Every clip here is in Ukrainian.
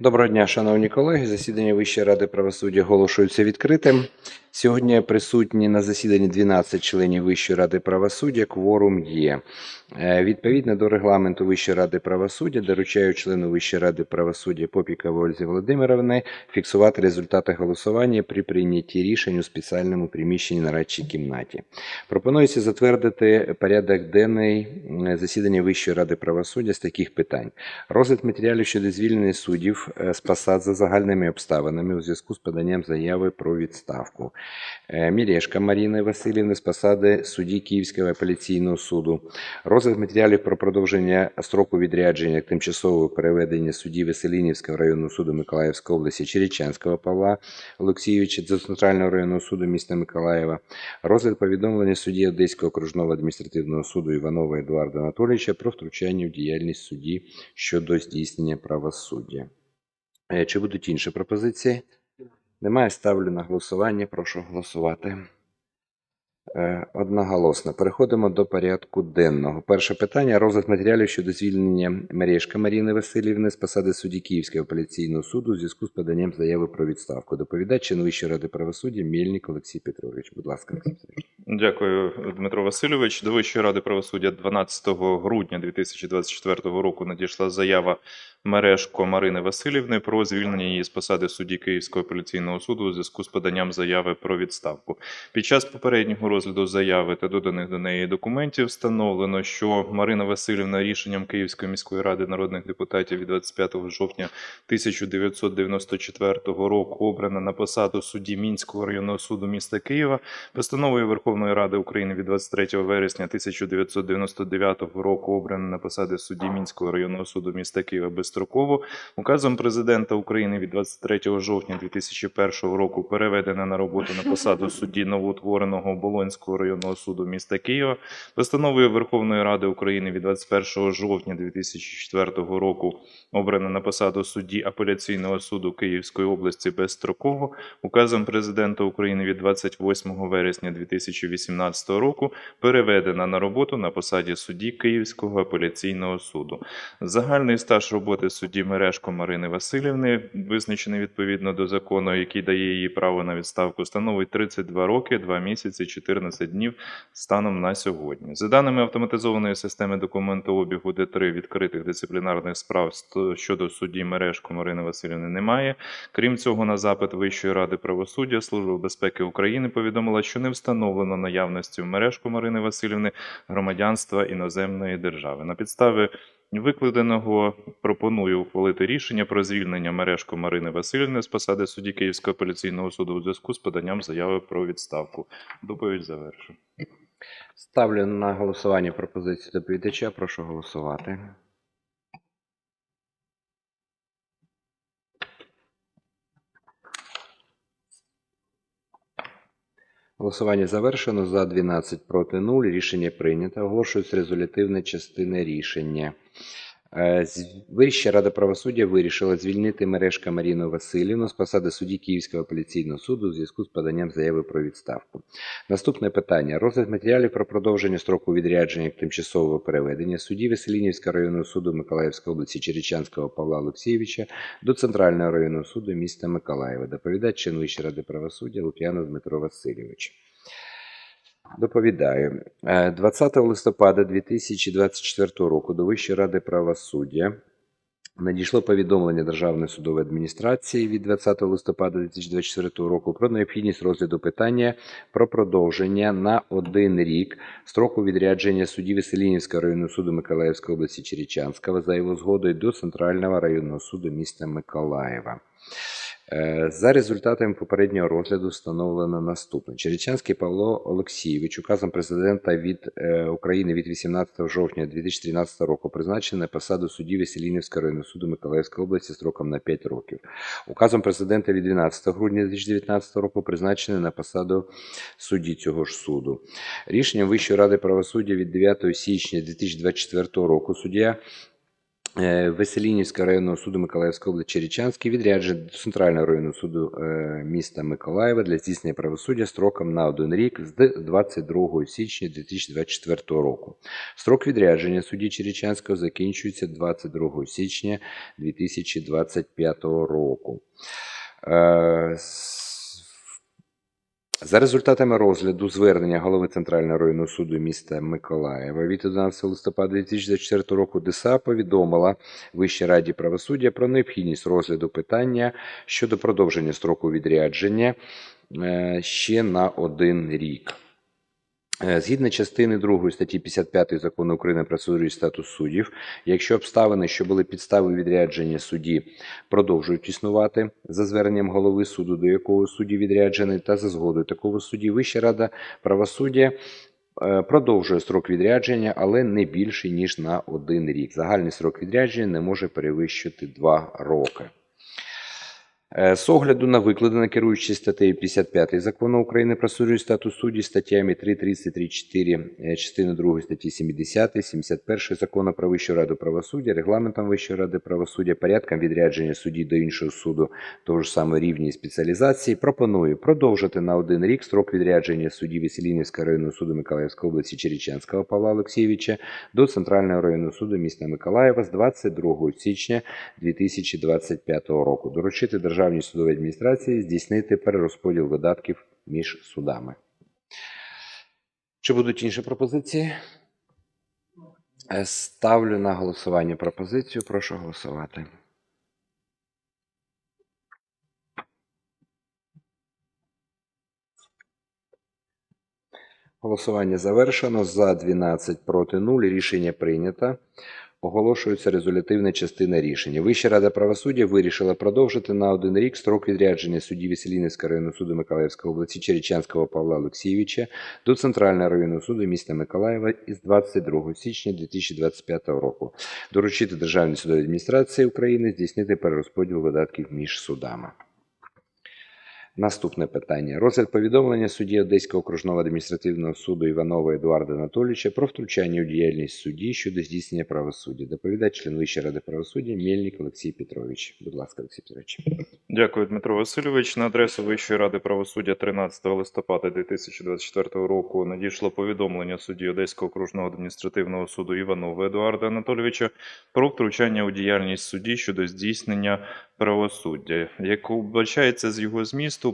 Доброго дня, шановні колеги. Засідання Вищої ради правосуддя оголошується відкритим. Сьогодні присутні на засіданні 12 членів Вищої ради правосуддя. Кворум є. Е, Відповідно до регламенту Вищої ради правосуддя, доручаю члену Вищої ради правосуддя Попіковій Ользі Володимировни фіксувати результати голосування при прийнятті рішень у спеціальному приміщенні на радчій кімнаті. Пропонується затвердити порядок денний засідання Вищої ради правосуддя з таких питань. Розгляд матеріалів щодо звільнення суддів е, з посад за загальними обставинами у зв'язку з поданням заяви про відставку. Е, Мірешка Маріни Васильівни з посади судді Київського апеляційного суду. Розгляд матеріалів про продовження строку відрядження тимчасового переведення судді Веселінівського районного суду Миколаївської області Черечанського Павла Олексійовича до Центрального районного суду міста Миколаєва. Розгляд повідомлення судді Одеського окружного адміністративного суду Іванова Едуарда Анатолійовича про втручання в діяльність судді щодо здійснення правосуддя. Е, Чи будуть інші пропозиції? Немає. Ставлю на голосування. Прошу голосувати. Е, Одноголосно. Переходимо до порядку денного. Перше питання. Розгляд матеріалів щодо звільнення Мережка Маріни Васильівни з посади судді Київського апеляційного суду у зв'язку з поданням заяви про відставку. Доповідач член Вищої ради правосуддя Мельник Олексій Петрович. Будь ласка, Дякую, Дмитро Васильович. До Вищої ради правосуддя 12 грудня 2024 року надійшла заява Мережко Марини Васильівни про звільнення її з посади судді Київського апеляційного суду у зв'язку з поданням заяви про відставку. Під час попереднього розгляду заяви та доданих до неї документів встановлено, що Марина Васильівна рішенням Київської міської ради народних депутатів від 25 жовтня 1994 року обрана на посаду судді Мінського районного суду міста Києва Постановою Верховної Ради України від 23 вересня 1999 року обрана на посади судді Мінського районного суду міста Києва безстроково. Указом президента України від 23 жовтня 2001 року переведена на роботу на посаду судді новоутвореного Болонського районного суду міста Києва. Постановою Верховної Ради України від 21 жовтня 2004 року обрана на посаду судді апеляційного суду Київської області безстроково. Указом президента України від 28 вересня 2018 року переведена на роботу на посаді судді Київського апеляційного суду. Загальний стаж роботи судді Мережко Марини Васильівни, визначений відповідно до закону, який дає їй право на відставку, становить 32 роки, 2 місяці, 14 днів станом на сьогодні. За даними автоматизованої системи документообігу Д3 відкритих дисциплінарних справ щодо судді Мережко Марини Васильівни немає. Крім цього, на запит Вищої ради правосуддя Служба безпеки України повідомила, що не встановлено наявності в Мережко Марини Васильівни громадянства іноземної держави. На підставі викладеного пропоную ухвалити рішення про звільнення Мережко Марини Васильівни з посади судді Київського апеляційного суду у зв'язку з поданням заяви про відставку. Доповідь завершу. Ставлю на голосування пропозицію доповідача. Прошу голосувати. Голосування завершено. За 12 проти 0. Рішення прийнято. Оголошується резолютивна частина рішення. Е, Вища рада правосуддя вирішила звільнити мережка Маріну Васильівну з посади судді Київського апеляційного суду у зв'язку з поданням заяви про відставку. Наступне питання: розгляд матеріалів про продовження строку відрядження тимчасового переведення судді Веселінівського районного суду Миколаївської області Черечанського Павла Олексійовича до Центрального районного суду міста Миколаєва. Доповідач член Вищої ради правосуддя Лук'янов Дмитро Васильович. Доповідаю. Е, 20 листопада 2024 року до Вищої ради правосуддя надійшло повідомлення Державної судової адміністрації від 20 листопада 2024 року про необхідність розгляду питання про продовження на один рік строку відрядження судді Веселінівського районного суду Миколаївської області Черечанського за його згодою до Центрального районного суду міста Миколаєва. Е, За результатами попереднього розгляду встановлено наступне. Черечанський Павло Олексійович указом президента від е, України від 18 жовтня 2013 року призначений на посаду судді Веселінівського районного суду Миколаївської області строком на 5 років. Указом президента від 12 грудня 2019 року призначений на посаду судді цього ж суду. Рішенням Вищої ради правосуддя від 9 січня 2024 року суддя Веселінівського районного суду Миколаївської області Черечанський відряджений до Центрального районного суду е, міста Миколаєва для здійснення правосуддя строком на один рік з 22 січня 2024 року. Строк відрядження судді Черечанського закінчується 22 січня 2025 року. За результатами розгляду звернення голови Центрального районного суду міста Миколаєва від 11 листопада 2024 року ДСА повідомила Вищій раді правосуддя про необхідність розгляду питання щодо продовження строку відрядження е, ще на один рік. Е, Згідно частини 2 статті 55 Закону України про судовий статус суддів, якщо обставини, що були підставою відрядження судді, продовжують існувати за зверненням голови суду, до якого судді відряджений, та за згодою такого судді, Вища рада правосуддя е, продовжує строк відрядження, але не більше ніж на один рік. Загальний строк відрядження не може перевищити 2 роки. Е, З огляду на викладене, керуючись статтею 55 Закону України про суддю статус судді, статтями 3, 30, 34, е, частини 2 статті 70, 71 Закону про Вищу раду правосуддя, регламентом Вищої ради правосуддя, порядком відрядження судді до іншого суду того ж самого рівня спеціалізації, пропоную продовжити на один рік строк відрядження судді Веселінівського районного суду Миколаївської області Череченського Павла Олексійовича до Центрального районного суду міста Миколаєва з 22 січня 2025 року. Доручити Державній судовій адміністрації здійснити перерозподіл видатків між судами. Чи будуть інші пропозиції? Ставлю на голосування пропозицію. Прошу голосувати. Голосування завершено. За 12 проти 0. Рішення прийнято. Оголошується резолютивна частина рішення. Вища рада правосуддя вирішила продовжити на один рік строк відрядження судді Веселінівського районного суду Миколаївської області Черечанського Павла Олексійовича до Центрального районного суду міста Миколаєва із 22 січня 2025 року. Доручити Державній судовій адміністрації України здійснити перерозподіл видатків між судами. Наступне питання. Розгляд повідомлення судді Одеського окружного адміністративного суду Іванова Едуарда Анатолійовича про втручання у діяльність судді щодо здійснення правосуддя. Доповідає член Вищої ради правосуддя Мельник Олексій Петрович. Будь ласка, Олексій Петрович. Дякую, Дмитро Васильович. На адресу Вищої ради правосуддя 13 листопада 2024 року надійшло повідомлення судді Одеського окружного адміністративного суду Іванова Едуарда Анатолійовича про втручання у діяльність судді щодо здійснення правосуддя, як вбачається з його змісту, у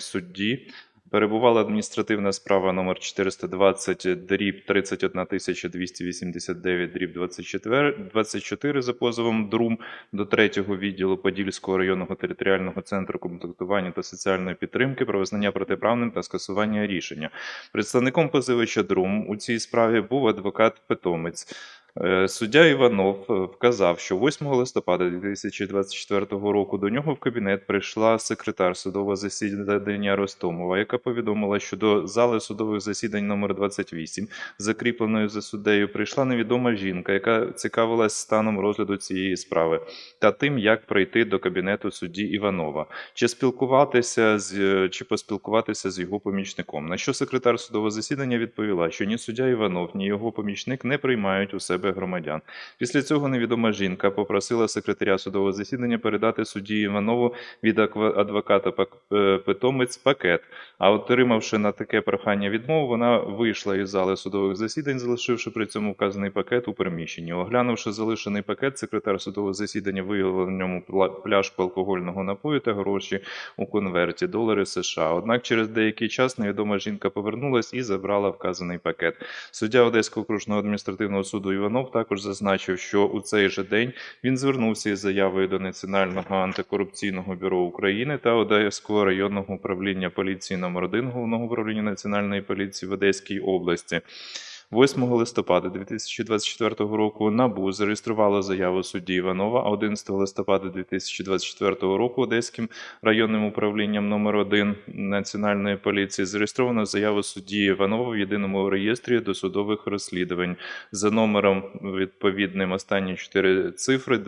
судді перебувала адміністративна справа номер 420 дріб 31289 дріб 24, 24 за позовом ДРУМ до 3-го відділу Подільського районного територіального центру комплектування та соціальної підтримки про визнання протиправним та скасування рішення. Представником позивача ДРУМ у цій справі був адвокат Питомець. Е, Суддя Іванов е, вказав, що 8 листопада 2024 року до нього в кабінет прийшла секретар судового засідання Ростомова, яка повідомила, що до зали судових засідань номер 28, закріпленої за суддею, прийшла невідома жінка, яка цікавилась станом розгляду цієї справи та тим, як прийти до кабінету судді Іванова, чи спілкуватися з е, чи поспілкуватися з його помічником. На що секретар судового засідання відповіла, що ні суддя Іванов, ні його помічник не приймають у себе громадян. Після цього невідома жінка попросила секретаря судового засідання передати судді Іванову від адвоката е, Питомець пакет. А отримавши на таке прохання відмову, вона вийшла із зали судових засідань, залишивши при цьому вказаний пакет у приміщенні. Оглянувши залишений пакет, секретар судового засідання виявила в ньому пляшку алкогольного напою та гроші у конверті долари США. Однак через деякий час невідома жінка повернулась і забрала вказаний пакет. Суддя Одеського окружного адміністративного суду Іванов також зазначив, що у цей же день він звернувся із заявою до Національного антикорупційного бюро України та Одеського районного управління поліції номер 1 Головного управління Національної поліції в Одеській області. 8 листопада 2024 року НАБУ зареєструвало заяву судді Іванова, а 11 листопада 2024 року Одеським районним управлінням номер 1 Національної поліції зареєстровано заяву судді Іванова в єдиному реєстрі досудових розслідувань. За номером відповідним останні чотири цифри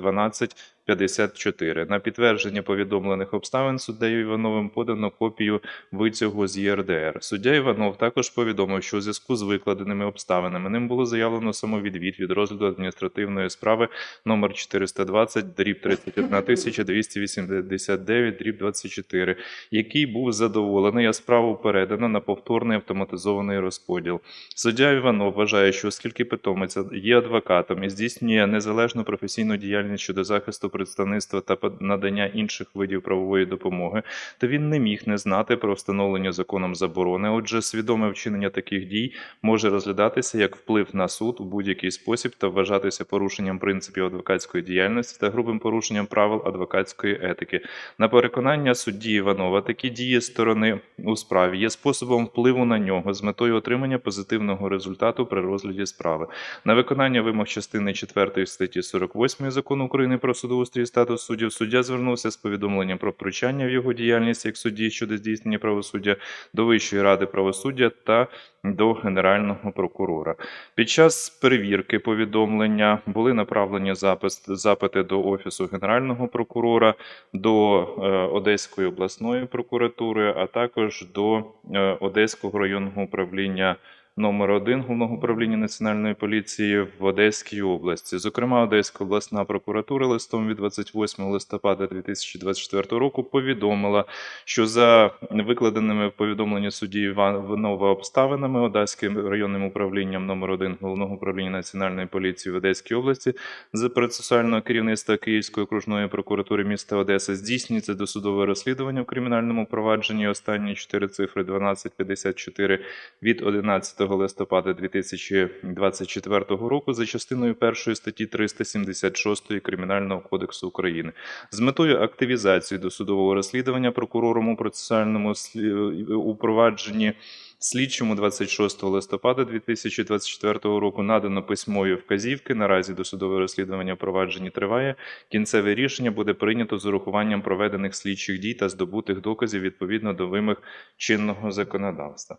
54. На підтвердження повідомлених обставин суддею Івановим подано копію витягу з ЄРДР. Суддя Іванов також повідомив, що у зв'язку з викладеними обставинами ним було заявлено самовідвід від розгляду адміністративної справи номер 420 дріб 31289 дріб 24, який був задоволений, а справу передано на повторний автоматизований розподіл. Суддя Іванов вважає, що оскільки питомець є адвокатом і здійснює незалежну професійну діяльність щодо захисту представництва та надання інших видів правової допомоги, то він не міг не знати про встановлення законом заборони. Отже, свідоме вчинення таких дій може розглядатися як вплив на суд у будь-який спосіб та вважатися порушенням принципів адвокатської діяльності та грубим порушенням правил адвокатської етики. На переконання судді Іванова, такі дії сторони у справі є способом впливу на нього з метою отримання позитивного результату при розгляді справи. На виконання вимог частини 4 статті 48 закону України про судоустрій статус суддів суддя звернувся з повідомленням про втручання в його діяльність як судді щодо здійснення правосуддя до Вищої ради правосуддя та до Генерального прокурора. Під час перевірки повідомлення були направлені запис, запити до Офісу Генерального прокурора, до е, Одеської обласної прокуратури, а також до е, Одеського районного управління номер 1 Головного управління Національної поліції в Одеській області. Зокрема, Одеська обласна прокуратура листом від 28 листопада 2024 року повідомила, що за викладеними в повідомленні судді Іванова обставинами Одеським районним управлінням номер 1 Головного управління Національної поліції в Одеській області з процесуального керівництва Київської окружної прокуратури міста Одеса здійснюється досудове розслідування в кримінальному провадженні останні чотири цифри 1254 від 11 листопада 2024 року за частиною першої статті 376 Кримінального кодексу України. З метою активізації досудового розслідування прокурором у процесуальному у провадженні Слідчому 26 листопада 2024 року надано письмові вказівки. Наразі досудове розслідування провадженні триває. Кінцеве рішення буде прийнято з урахуванням проведених слідчих дій та здобутих доказів відповідно до вимог чинного законодавства.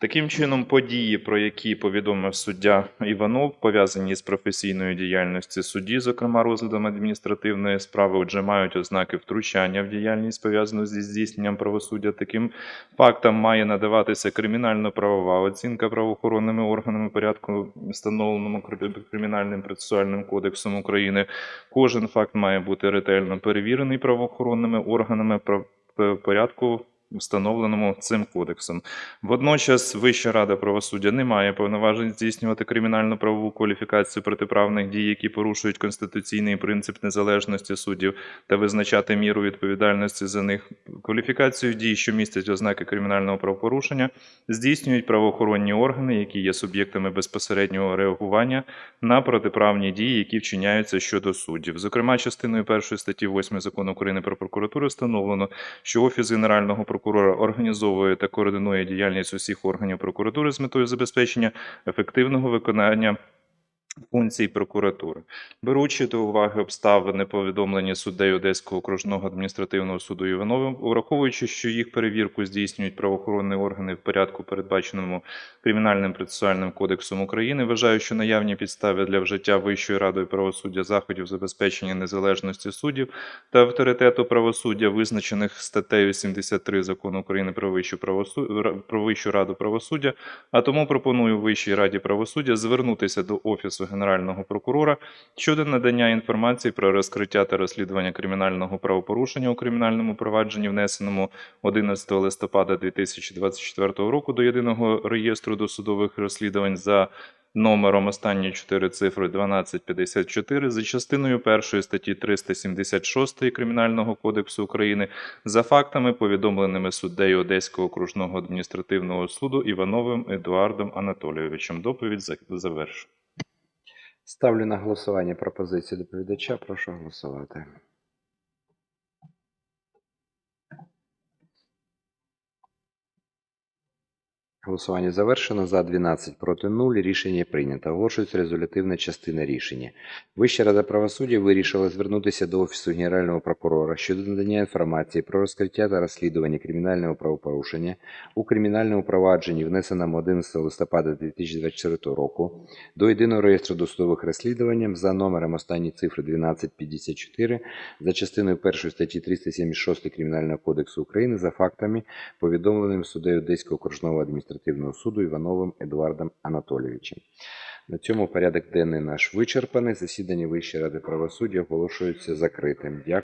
Таким чином, події, про які повідомив суддя Іванов, пов'язані з професійною діяльністю судді, зокрема розглядом адміністративної справи, отже, мають ознаки втручання в діяльність пов'язану зі здійсненням правосуддя. Таким фактам має надаватися кримінально-правова оцінка правоохоронними органами порядку, встановленому кримінальним процесуальним кодексом України. Кожен факт має бути ретельно перевірений правоохоронними органами порядку. Встановленому цим кодексом. Водночас Вища рада правосуддя не має повноважень здійснювати кримінальну правову кваліфікацію протиправних дій, які порушують конституційний принцип незалежності суддів та визначати міру відповідальності за них. Кваліфікацію дій, що містять ознаки кримінального правопорушення, здійснюють правоохоронні органи, які є суб'єктами безпосереднього реагування на протиправні дії, які вчиняються щодо суддів. Зокрема, частиною першої статті 8 закону України про прокуратуру встановлено, що Офіс Генерального прокурора організовує та координує діяльність усіх органів прокуратури з метою забезпечення ефективного виконання функцій прокуратури. Беручи до уваги обставини, повідомлені суддею Одеського окружного адміністративного суду Івановим, враховуючи, що їх перевірку здійснюють правоохоронні органи в порядку, передбаченому Кримінальним процесуальним кодексом України, вважаю, що наявні підстави для вжиття Вищою радою правосуддя заходів забезпечення незалежності суддів та авторитету правосуддя, визначених статтею 73 закону України про Вищу правосу- про Вищу раду правосуддя, а тому пропоную Вищій раді правосуддя звернутися до Офісу Генерального прокурора щодо надання інформації про розкриття та розслідування кримінального правопорушення у кримінальному провадженні, внесеному 11 листопада 2024 року до єдиного реєстру досудових розслідувань за номером останні чотири цифри 1254 за частиною першої статті 376 Кримінального кодексу України за фактами, повідомленими суддею Одеського окружного адміністративного суду Івановим Едуардом Анатолійовичем. Доповідь за- завершена. Ставлю на голосування пропозицію доповідача. Прошу голосувати. Голосування завершено. За 12, проти 0. Рішення прийнято. Оголошується резолютивна частина рішення. Вища рада правосуддя вирішила звернутися до Офісу Генерального прокурора щодо надання інформації про розкриття та розслідування кримінального правопорушення у кримінальному провадженні, внесеному 11 листопада 2024 року до єдиного реєстру досудових розслідувань за номером останні цифри 1254 за частиною 1 статті 376 Кримінального кодексу України за фактами, повідомленим суддею Одеського окружного адміністративного суду Івановим Едуардом Анатолійовичем. На цьому порядок денний наш вичерпаний. Засідання Вищої ради правосуддя оголошується закритим. Дякую.